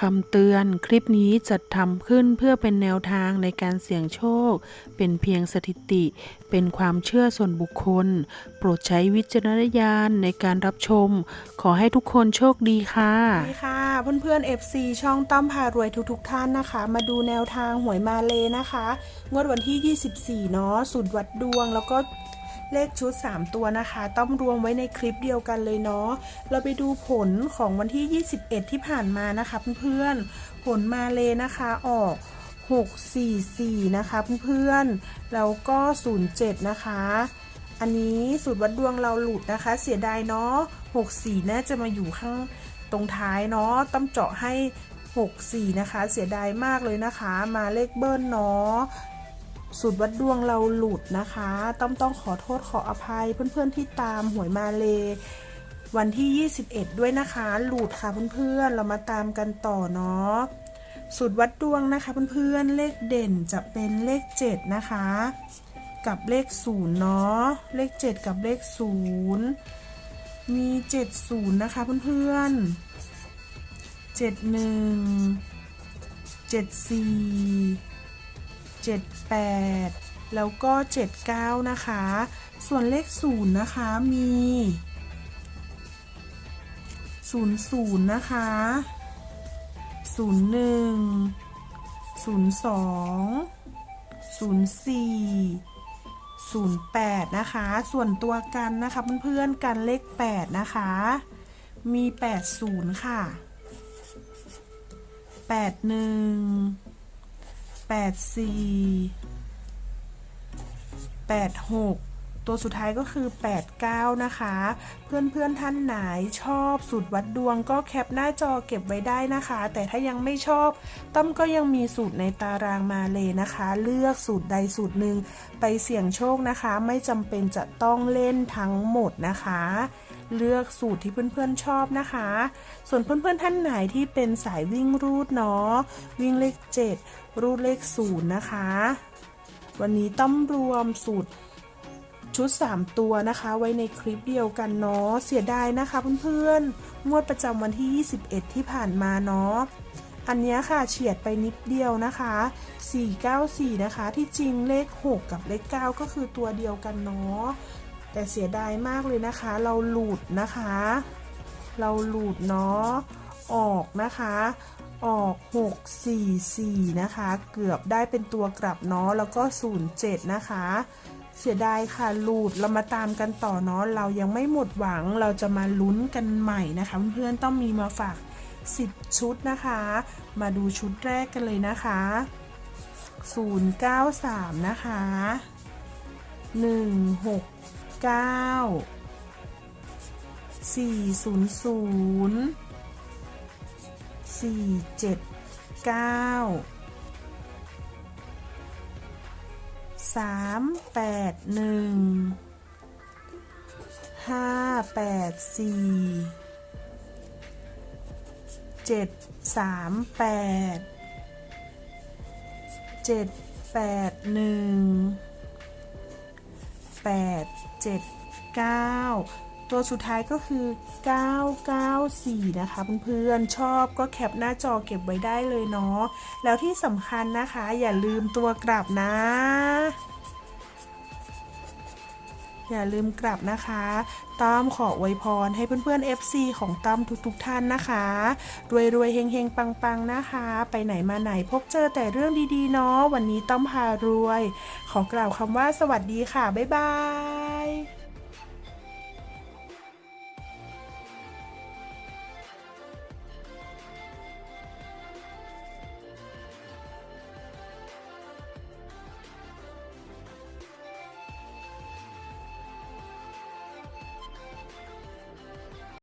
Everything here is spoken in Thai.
คำเตือนคลิปนี้จัดทำขึ้นเพื่อเป็นแนวทางในการเสี่ยงโชค เป็นเพียงสถิติ เป็นความเชื่อส่วนบุคคล โปรดใช้วิจารณญาณในการรับชม ขอให้ทุกคนโชคดีค่ะสวัสดีค่ะ เพื่อนๆ FC ช่องต้อมพารวยทุกๆทท่านนะคะ มาดูแนวทางหวยมาเลยนะคะ งวดวันที่ 24 เนาะสูตรวัดดวงแล้วก็ เลขชุด 3 ตัวนะคะ ต้อมรวมไว้ในคลิปเดียวกันเลยเนาะ เราไปดูผลของวันที่ 21 ที่ผ่านมานะคะเพื่อนๆ ผลมาเลยนะคะออก 644 นะคะเพื่อนๆ แล้วก็ 07 นะคะ อันนี้สูตรวัดดวงเราหลุดนะคะ เสียดายเนาะ 64 น่าจะมาอยู่ข้างตรงท้ายเนาะ ต้องเจาะให้ 64 นะคะ เสียดายมากเลยนะคะ มาเลขเบิ้ลเนาะ สูตรวัดดวงเราหลุดนะคะ ต้องต้องขอโทษขออภัยเพื่อนๆที่ตามหวยมาเล วันที่ 21 ด้วยนะคะ หลุดค่ะเพื่อนๆ เรามาตามกันต่อเนาะ สูตรวัดดวงนะคะเพื่อนๆ เลขเด่นจะเป็นเลข 7 นะคะ กับเลข 0 เนาะ เลข 7 กับเลข 0 มี 70 นะคะเพื่อนๆ71 74 78 แล้วก็ 79 นะคะ ส่วนเลข 0 นะคะมี 00 นะคะ 01 02 04 08 นะคะ ส่วนตัวกันนะคะเพื่อนๆกันเลข 8 นะคะ มี 80 ค่ะ 81 84 86ตัวสุดท้ายก็คือ 89 นะคะ เพื่อนๆ ท่านไหนชอบสูตรวัดดวงก็แคปหน้าจอเก็บไว้ได้นะคะ แต่ถ้ายังไม่ชอบ ต้อมก็ยังมีสูตรในตารางมาเลยนะคะ เลือกสูตรใดสูตรหนึ่งไปเสี่ยงโชคนะคะ ไม่จำเป็นจะต้องเล่นทั้งหมดนะคะ เลือกสูตรที่เพื่อนๆชอบนะคะ ส่วนเพื่อนๆท่านไหนที่เป็นสายวิ่งรูดเนาะวิ่งเลข 7 รูดเลข0นะคะ วันนี้ต้อมรวมสูตรชุด 3 ตัวนะคะ ไว้ในคลิปเดียวกันเนาะเสียดายนะคะเพื่อนๆงวดประจำวันที่ 21 ที่ผ่านมาเนาะอันนี้ค่ะเฉียดไปนิดเดียวนะคะ 494 นะคะ ที่จริงเลข 6 กับเลข 9 ก็คือตัวเดียวกันเนาะ แต่เสียดายมากเลยนะคะ เราหลุดนะคะ เราหลุดเนาะออกนะคะ ออก 644 นะคะ เกือบได้เป็นตัวกลับเนาะแล้วก็ 07 นะคะ เสียดายค่ะหลุดเรามาตามกันต่อเนาะเรายังไม่หมดหวังเราจะมาลุ้นกันใหม่นะคะ เพื่อนๆต้องมีมาฝาก 10 ชุดนะคะ มาดูชุดแรกกันเลยนะคะ 093 นะคะ 169 400สี่เจ็ดเก้าสามแปดหนึ่งห้าแปดสี่เจ็ดสามแปดเจ็ดแปดหนึ่ง แปดเจ็ดเก้าตัวสุดท้ายก็คือ 994 นะคะเพื่อนๆ ชอบก็แคปหน้าจอเก็บไว้ได้เลยเนาะ แล้วที่สำคัญนะคะอย่าลืมตัวกลับนะ อย่าลืมกลับนะคะต้อมขออวยพรให้เพื่อนๆ FC ของต้อมทุกๆท่านนะคะรวยๆเฮงๆปังๆนะคะ ไปไหนมาไหนพบเจอแต่เรื่องดีๆเนาะวันนี้ต้อมพารวย ขอกล่าวคำว่าสวัสดีค่ะ บ๊ายบาย